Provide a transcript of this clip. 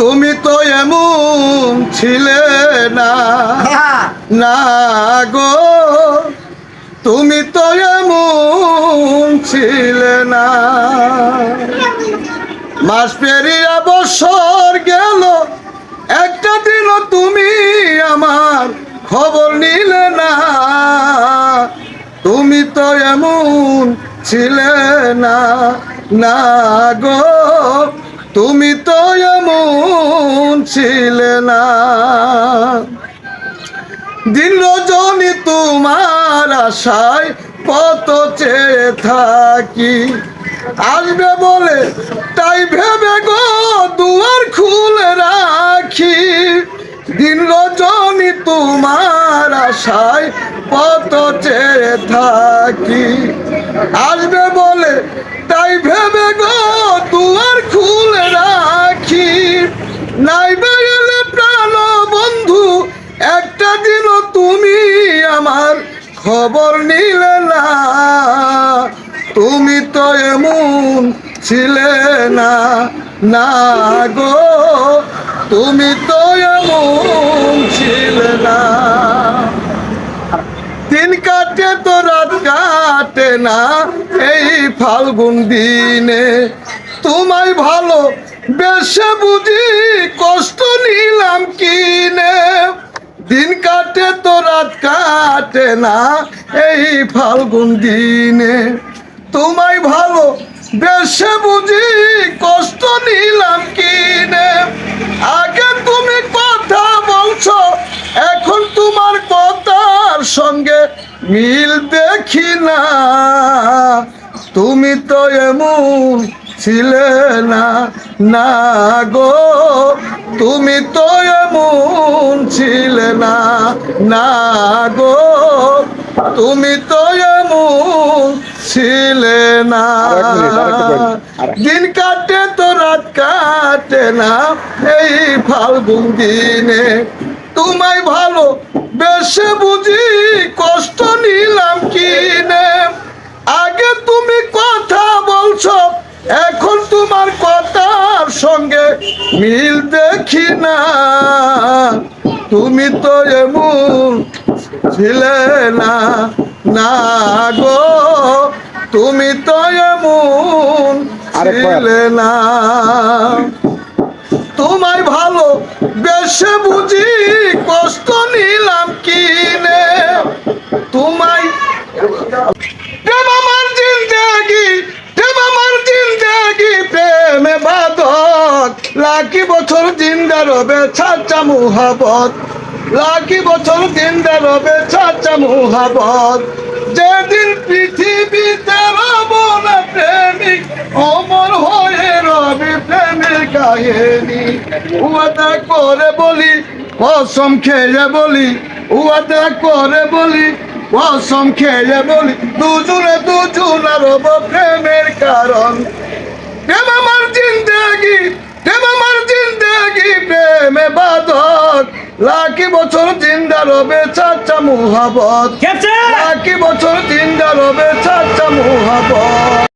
তুমি তো এমন ছিলে না। না গো তুমি তো এমন ছিলে না। মাস পেরিয়া বছর গেল একটা দিনও তুমি আমার খবর নিলে না। তুমি তো এমন ছিলে না না গো তুমি তো ছিলে না। দিন তোমার আশায় কত চেয়ে থাকি। আসবে বলে, তাই ভেবে গো, দুয়ার খুলে রাখি। দিন তোমার আশায় কত চেয়ে থাকি। আসবে খবর নিলে না। তুমি তো এমন ছিলে না না গো। তুমি তো এমন ছিলে না। দিন কাটে তো রাত কাটে না, এই ফাল্গুন দিনে। তোমায় ভালো বেশে বুঝি কষ্ট নিলাম কিনে। দিন কাটে তো রাত কাটে না এই ফাল্গুন দিনে। তোমায় ভালো বেশে বুঝি, কষ্ট নিলাম কিনে। আগে তুমি কথা বলছো, এখন তোমার কথার সঙ্গে মিল দেখি না। তুমি তো এমন ছিলে না না গো। তুমি তো এমন ছিলে না না গো। তুমি তো এমন ছিলে না। দিন কাটে তো রাত কাটে না এই ফাল্গুন দিনে তোমায় ভালো বেশে বুঝি কষ্ট নিলাম কিনে। আগে তুমি এখন তোমার কথার সঙ্গে মিল দেখি না। তুমি তো এমন ছিলে না না গো। তুমি তো এমন ছিলে না। তোমায় ভালো বেশে বুঝি কষ্ট নিলাম কিনে। তোমায় প্রেম আমার জিন্দেগি প্রেম আমার জিন্দেগি প্রেমে বাদত লাকি বছর জিন্দা রবে চাচা মুহাবত লাকি বছর জিন্দা রবে ছাচা মুহাবত যেদিন পৃথিবীতে রব না প্রেমিক, অমর হয়ে রবি প্রেমের কাহিনী। উয়াদা করে বলি, কসম খেয়ে বলি উয়াদা করে বলি, কসম খেয়ে বলি, দুজনে দুজনে রব প্রেমের কারণ। প্রেম আমার জিন্দেগি প্রেম আমার জিন্দেগি প্রেমে বাদত? লাকি বছর জিন্দা রবে চাচা মুহাবত! লাকি বছর জিন্দা রবে চাচা মুহাবত।